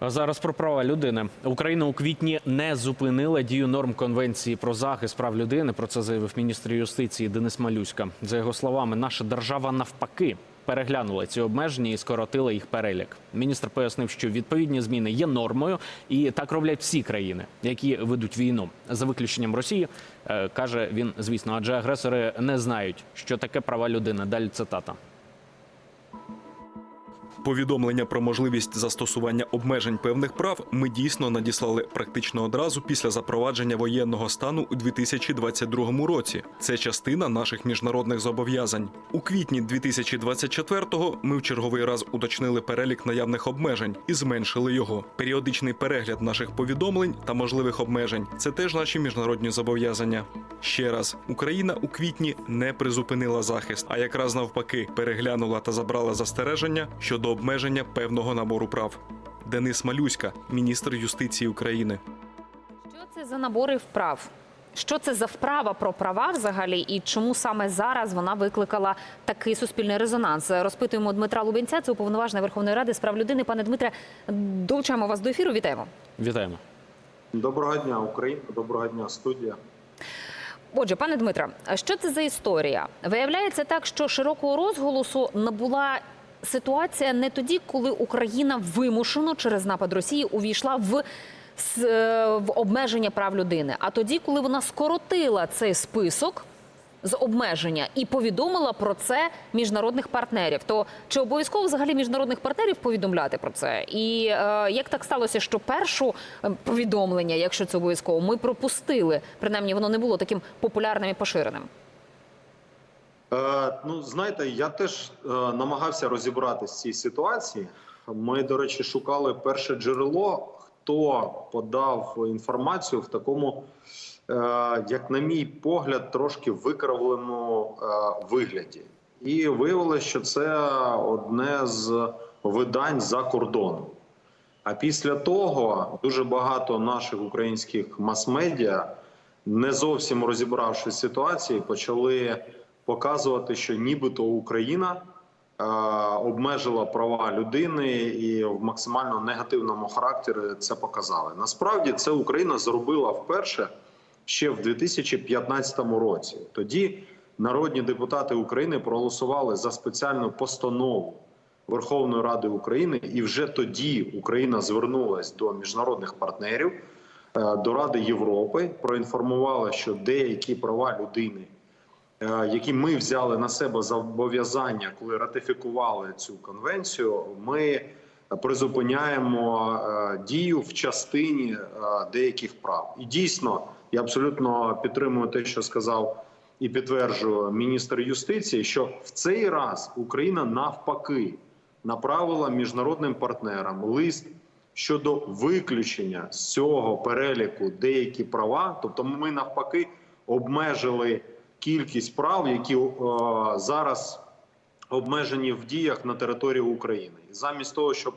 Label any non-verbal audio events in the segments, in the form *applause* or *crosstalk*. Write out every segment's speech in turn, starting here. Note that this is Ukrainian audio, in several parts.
Зараз про права людини. Україна у квітні не зупинила дію норм конвенції про захист прав людини. Про це заявив міністр юстиції Денис Малюська. За його словами, наша держава навпаки переглянула ці обмеження і скоротила їх перелік. Міністр пояснив, що відповідні зміни є нормою, і так роблять всі країни, які ведуть війну. За виключенням Росії, е, каже він, звісно, адже агресори не знають, що таке права людини. Далі цитата. Повідомлення про можливість застосування обмежень певних прав ми дійсно надіслали практично одразу після запровадження воєнного стану у 2022 році. Це частина наших міжнародних зобов'язань. У квітні 2024-го ми в черговий раз уточнили перелік наявних обмежень і зменшили його. Періодичний перегляд наших повідомлень та можливих обмежень це теж наші міжнародні зобов'язання. Ще раз, Україна у квітні не призупинила захист, а якраз навпаки переглянула та забрала застереження щодо обмеження певного набору прав. Денис Малюська, міністр юстиції України. Що це за набори вправ? Що це за вправа про права взагалі, і чому саме зараз вона викликала такий суспільний резонанс? Розпитуємо Дмитра Лубенця, це уповноважений Верховної Ради з прав людини. Пане Дмитре, долучаємо вас до ефіру. Вітаємо. Вітаємо. Доброго дня, Україна. Доброго дня, студія. Отже, пане Дмитре, а що це за історія? Виявляється так, що широкого розголосу набула ситуація не тоді, коли Україна вимушено через напад Росії увійшла в, е, в обмеження прав людини, а тоді, коли вона скоротила цей список. З обмеження і повідомила про це міжнародних партнерів. То чи обов'язково взагалі міжнародних партнерів повідомляти про це? І е, як так сталося, що першу е, повідомлення, якщо це обов'язково, ми пропустили? Принаймні, воно не було таким популярним і поширеним. Е, ну, знаєте, я теж е, намагався розібратися в цій ситуації. Ми, до речі, шукали перше джерело, хто подав інформацію в такому, е, як на мій погляд, трошки викривленому е, вигляді. І виявилося, що це одне з видань за кордоном. А після того дуже багато наших українських мас-медіа, не зовсім розібравшись в ситуації, почали показувати, що нібито Україна е, обмежила права людини і в максимально негативному характері це показали. Насправді це Україна зробила вперше ще в 2015 році. Тоді народні депутати України проголосували за спеціальну постанову Верховної Ради України, і вже тоді Україна звернулась до міжнародних партнерів, е, до Ради Європи, проінформувала, що деякі права людини, які ми взяли на себе зобов'язання, коли ратифікували цю конвенцію, ми призупиняємо е, дію в частині е, деяких прав. І дійсно, я абсолютно підтримую те, що сказав і підтверджую міністр юстиції, що в цей раз Україна навпаки направила міжнародним партнерам лист щодо виключення з цього переліку деякі права. Тобто, ми навпаки обмежили кількість прав, які е, зараз обмежені в діях на території України. І замість того, щоб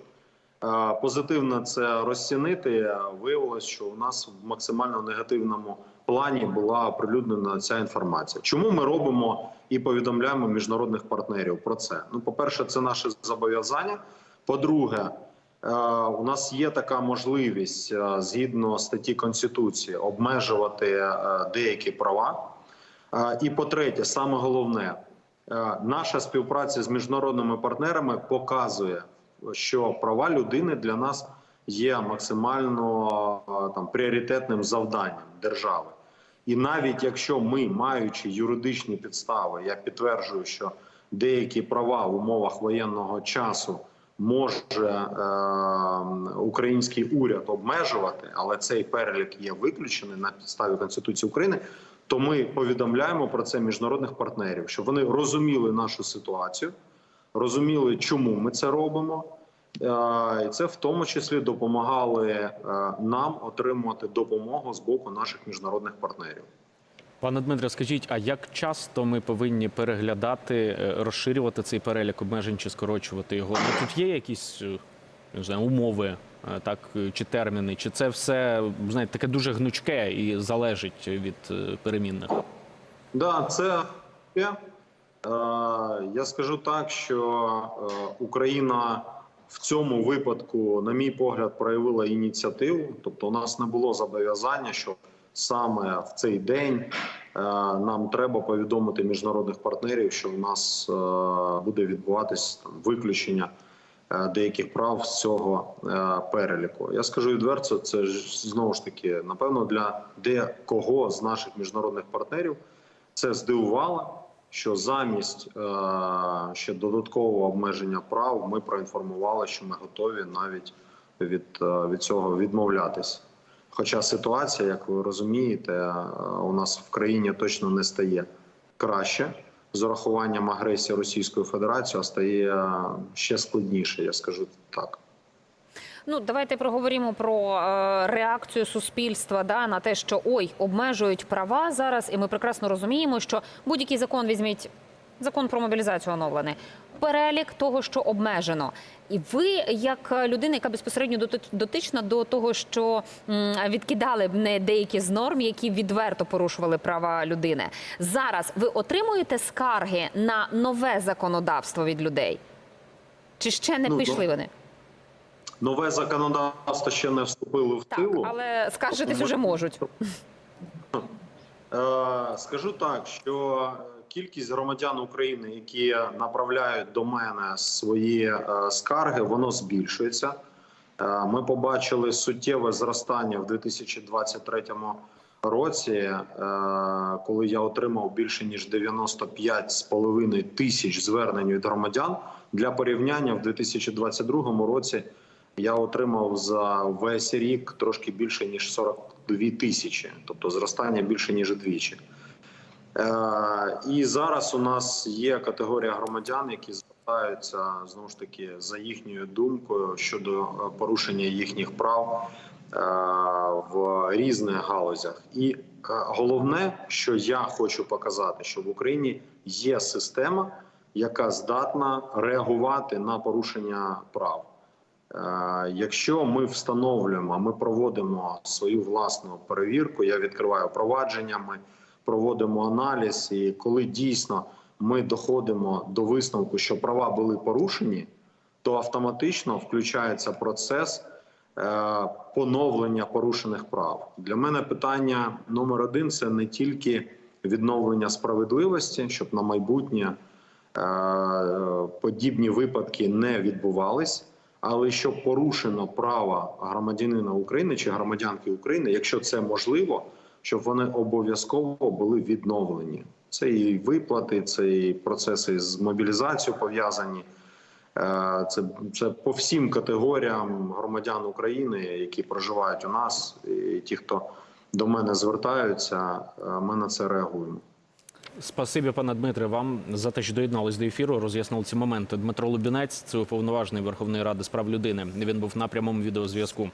е, позитивно це розцінити, виявилось, що у нас в максимально негативному плані була оприлюднена ця інформація. Чому ми робимо і повідомляємо міжнародних партнерів про це? Ну, по-перше, це наше зобов'язання. По-друге, е, у нас є така можливість згідно статті Конституції обмежувати деякі права. І по-третє, саме головне, е, наша співпраця з міжнародними партнерами показує, що права людини для нас є максимально е, там пріоритетним завданням держави. І навіть якщо ми, маючи юридичні підстави, я підтверджую, що деякі права в умовах воєнного часу може е, український уряд обмежувати, але цей перелік є виключений на підставі Конституції України. То ми повідомляємо про це міжнародних партнерів, щоб вони розуміли нашу ситуацію, розуміли, чому ми це робимо. Е, І це в тому числі допомагали е, нам отримувати допомогу з боку наших міжнародних партнерів. Пане Дмитре, скажіть, а як часто ми повинні переглядати, е, розширювати цей перелік обмежень чи скорочувати його? Ну, тут є якісь не знаю, умови, е, так е, чи терміни, чи це все знаєте, таке дуже гнучке і залежить від е, перемінних? Да, це. Я скажу так, що Україна в цьому випадку, на мій погляд, проявила ініціативу. Тобто, у нас не було зобов'язання, що саме в цей день нам треба повідомити міжнародних партнерів, що у нас буде відбуватись там виключення деяких прав з цього е, переліку. Я скажу відверто, це ж знову ж таки, напевно, для декого з наших міжнародних партнерів це здивувало, що замість е, ще додаткового обмеження прав ми проінформували, що ми готові навіть від, е, від цього відмовлятись. Хоча ситуація, як ви розумієте, е, у нас в країні точно не стає краще з урахуванням агресії Російської Федерації, а стає е, ще складніше, я скажу так. Ну, давайте проговоримо про е, реакцію суспільства да, на те, що ой, обмежують права зараз, і ми прекрасно розуміємо, що будь-який закон візьміть. Закон про мобілізацію оновлений. Перелік того, що обмежено. І ви, як людина, яка безпосередньо дотична до того, що відкидали б не деякі з норм, які відверто порушували права людини. Зараз ви отримуєте скарги на нове законодавство від людей? Чи ще не Ну, пішли да. вони? Нове законодавство ще не вступило в Так, силу. але скаржитись Тому- уже можуть. *laughs* Е, Скажу так, що кількість громадян України, які направляють до мене свої е, скарги, воно збільшується. Е, Ми побачили суттєве зростання в 2023 році, е, коли я отримав більше ніж 95,5 тисяч звернень від громадян. Для порівняння в 2022 році я отримав за весь рік трошки більше ніж 42 тисячі, тобто зростання більше ніж двічі. Е, і зараз у нас є категорія громадян, які звертаються знову ж таки за їхньою думкою щодо е, порушення їхніх прав е, в різних галузях. І головне, що я хочу показати, що в Україні є система, яка здатна реагувати на порушення прав. Якщо ми встановлюємо, ми проводимо свою власну перевірку, я відкриваю провадження, ми проводимо аналіз, і коли дійсно ми доходимо до висновку, що права були порушені, то автоматично включається процес е, поновлення порушених прав. Для мене питання номер один це не тільки відновлення справедливості, щоб на майбутнє е, подібні випадки не відбувались. Але щоб порушено право громадянина України чи громадянки України, якщо це можливо, щоб вони обов'язково були відновлені. Це і виплати, це і процеси з мобілізацією пов'язані. Е, Це, це по всім категоріям громадян України, які проживають у нас, і ті, хто до мене звертаються, е, ми на це реагуємо. Спасибі, пане Дмитре, вам за те, що доєднались до ефіру. Роз'яснили ці моменти. Дмитро Лубінець, це уповноважений Верховної Ради з прав людини. Він був на прямому відеозв'язку